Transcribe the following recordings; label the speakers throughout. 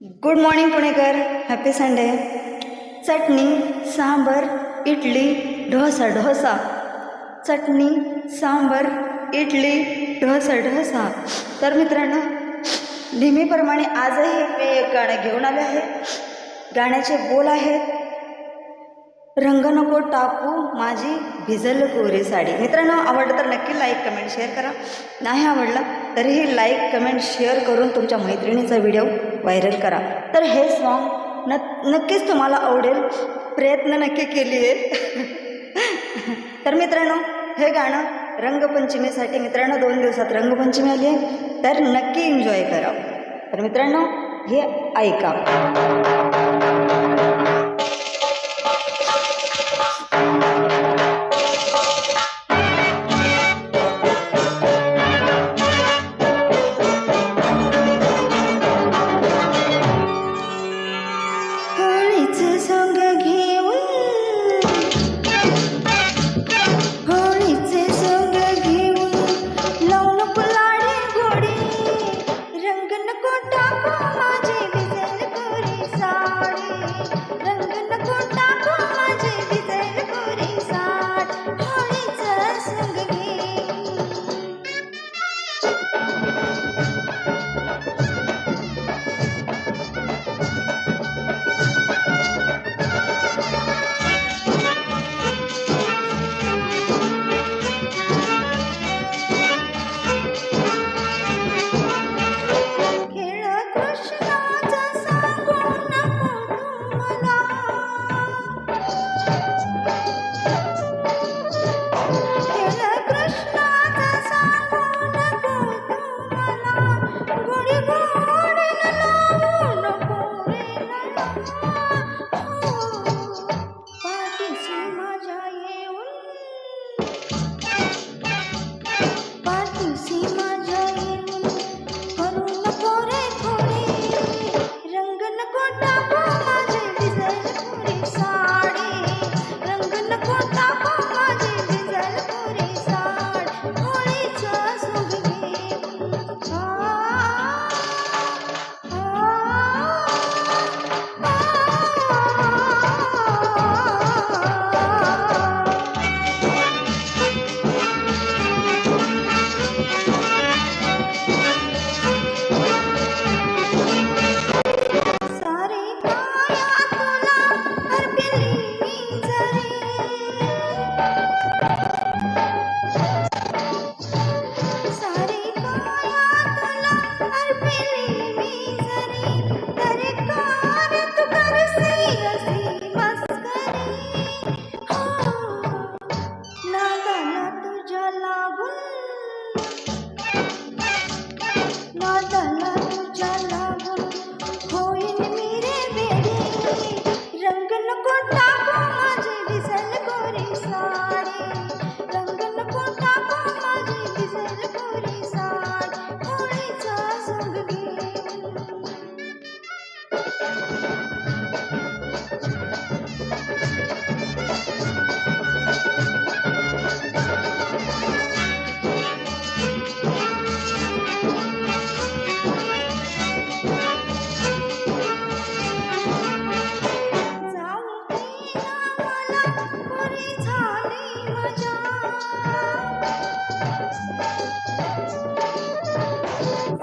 Speaker 1: Good morning पुणेकर happy Sunday chutney sambar idli dosa dosa chutney sambar idli dosa dosa तर मित्रांनो नेहमीप्रमाणे आजही मी एक गाणं घेऊन आले आहे. गाण्याचे बोल आहेत. रंग नको टाकू माझी भिजल कोरी साडी. मित्रांनो आवडलं तर नक्की लाईक कमेंट शेअर करा. नाही आवडला तरीही लाईक कमेंट शेअर करून तुमच्या मैत्रिणीचा व्हिडिओ व्हायरल करा. तर हे सॉन्ग न नक्कीच तुम्हाला आवडेल. प्रयत्न नक्की केली आहे तर मित्रांनो हे गाणं रंगपंचमीसाठी मित्रांनो दोन दिवसात रंगपंचमी आली आहे तर नक्की एन्जॉय करा. तर मित्रांनो हे ऐका.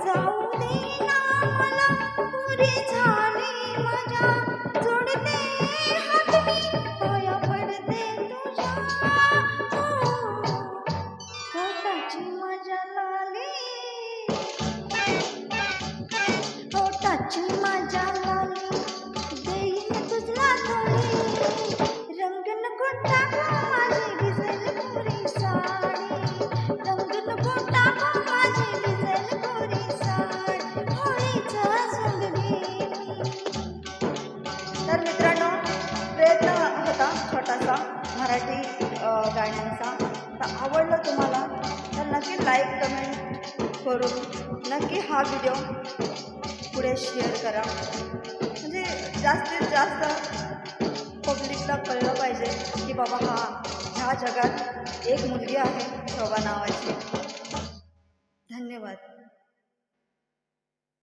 Speaker 1: जाऊ दे ना मला पुरी झाली मजा. तर मित्रांनो. प्रयत्न होता छोटासा मराठी गाण्यांचा. तर आवडलं तुम्हाला तर नक्की लाईक कमेंट करून नक्की हा व्हिडिओ पुढे शेअर करा. म्हणजे जास्तीत जास्त पब्लिकला कळलं पाहिजे की बाबा हा ह्या जगात एक मुलगी आहे शोभा नावाची. धन्यवाद.